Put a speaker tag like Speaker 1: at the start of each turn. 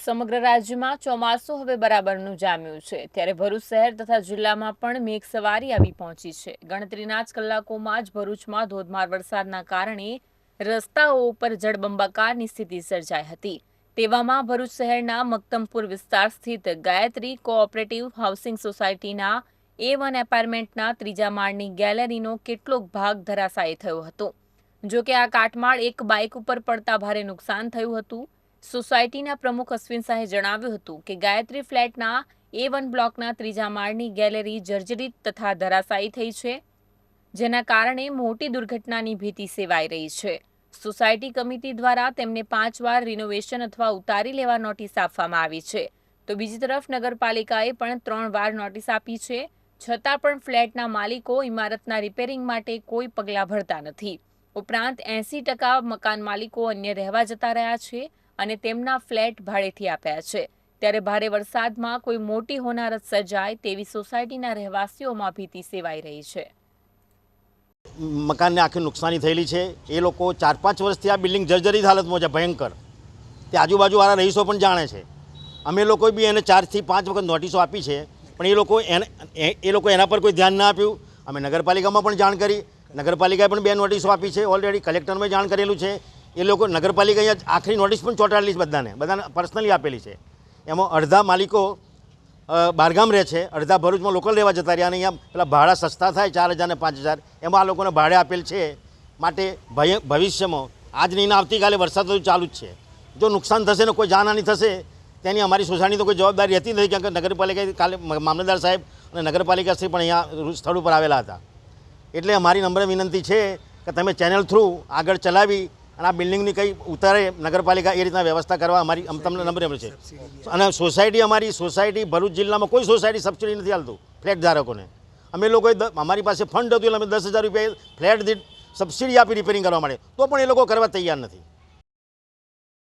Speaker 1: સમગ્ર રાજ્યમાં ચોમાસું હવે બરાબરનું જામ્યું છે. ત્યારે ભરૂચ શહેર તથા જિલ્લામાં પણ મેઘ સવારી આવી પહોંચી છે. ગણતરીના જ કલાકોમાં જ ભરૂચમાં ધોધમાર વરસાદના કારણે રસ્તાઓ ઉપર જળબંબાકારની સ્થિતિ સર્જાઈ હતી. તેવામાં ભરૂચ શહેરના મક્તમપુર વિસ્તાર સ્થિત ગાયત્રી કોઓપરેટિવ હાઉસિંગ સોસાયટીના એ વન એપાર્ટમેન્ટના ત્રીજા માળની ગેલેરીનો કેટલોક ભાગ ધરાશાયી થયો હતો. જો કે આ કાટમાળ એક બાઇક ઉપર પડતા ભારે નુકસાન થયું હતું. સોસાયટીના પ્રમુખ અશ્વિન શાહે જણાવ્યું હતું કે ગાયત્રી ફ્લેટના એ વન બ્લોકના ત્રીજા માળની ગેલેરી જર્જરિત તથા ધરાશાયી થઈ છે, જેના કારણે મોટી દુર્ઘટનાની ભીતિ સેવાઈ રહી છે. સોસાયટી કમિટી દ્વારા તેમને પાંચ વાર રિનોવેશન અથવા ઉતારી લેવા નોટિસ આપવામાં આવી છે. તો બીજી તરફ નગરપાલિકાએ પણ ત્રણ વાર નોટિસ આપી છે, છતાં પણ ફ્લેટના માલિકો ઇમારતના રિપેરિંગ માટે કોઈ પગલાં ભરતા નથી. ઉપરાંત એંસી ટકા મકાન માલિકો અન્ય રહેવા જતા રહ્યા છે અને તેમના ફ્લેટ ભાડેથી આપ્યા છે. ત્યારે ભારે વરસાદમાં કોઈ મોટી હોનારત સર્જાય તેવી સોસાયટીના રહેવાસીઓમાં ભીતિ સેવાઈ રહી છે.
Speaker 2: મકાનને આખી નુકસાની થયેલી છે. એ લોકો ચાર પાંચ વર્ષથી આ બિલ્ડિંગ જર્જરિત હાલતમાં છે, ભયંકર. તે આજુબાજુવાળા રહીશો પણ જાણે છે. અમે લોકોએ બી એને ચારથી પાંચ વખત નોટિસો આપી છે, પણ એ લોકો એ લોકો એના પર કોઈ ધ્યાન ના આપ્યું. અમે નગરપાલિકામાં પણ જાણ કરી. નગરપાલિકાએ પણ બે નોટિસો આપી છે. ઓલરેડી કલેક્ટરમાં જાણ કરેલું છે. એ લોકો નગરપાલિકાએ અહીંયા આખરી નોટિસ પણ ચોંટાડેલી છે બધાને. બધાને પર્સનલી આપેલી છે. એમાં અડધા માલિકો બહારગામ રહે છે. અડધા ભરૂચમાં લોકલ રહેવા જતા રહ્યા અને અહીંયા પેલા ભાડા સસ્તા થાય, ચાર હજાર ને પાંચ હજાર. એમાં આ લોકોને ભાડે આપેલ છે. માટે ભવિષ્યમાં આજ નહીં આવતીકાલે વરસાદ તો ચાલુ જ છે. જો નુકસાન થશે ને કોઈ જાનહાની થશે, તેની અમારી સોસાયટી તો કોઈ જવાબદારી રહેતી નથી, કારણ કે નગરપાલિકા કાલે મામલતદાર સાહેબ અને નગરપાલિકા શ્રી પણ અહીંયા સ્થળ ઉપર આવેલા હતા. એટલે અમારી નમ્ર વિનંતી છે કે તમે ચેનલ થ્રુ આગળ ચલાવી અને આ બિલ્ડિંગની કંઈ ઉતારે નગરપાલિકા એ રીતના વ્યવસ્થા કરવા અમારી અમ તમને નંબર છે. અને સોસાયટી અમારી સોસાયટી ભરૂચ જિલ્લામાં કોઈ સોસાયટી સબસિડી નથી હાલતું, ફ્લેટ ધારકોને. અમે લોકોએ અમારી પાસે ફંડ હતું એટલે અમે દસ હજાર રૂપિયા ફ્લેટ દીઠ સબસિડી આપી રિપેરિંગ કરવા માટે. તો પણ એ લોકો કરવા તૈયાર નથી.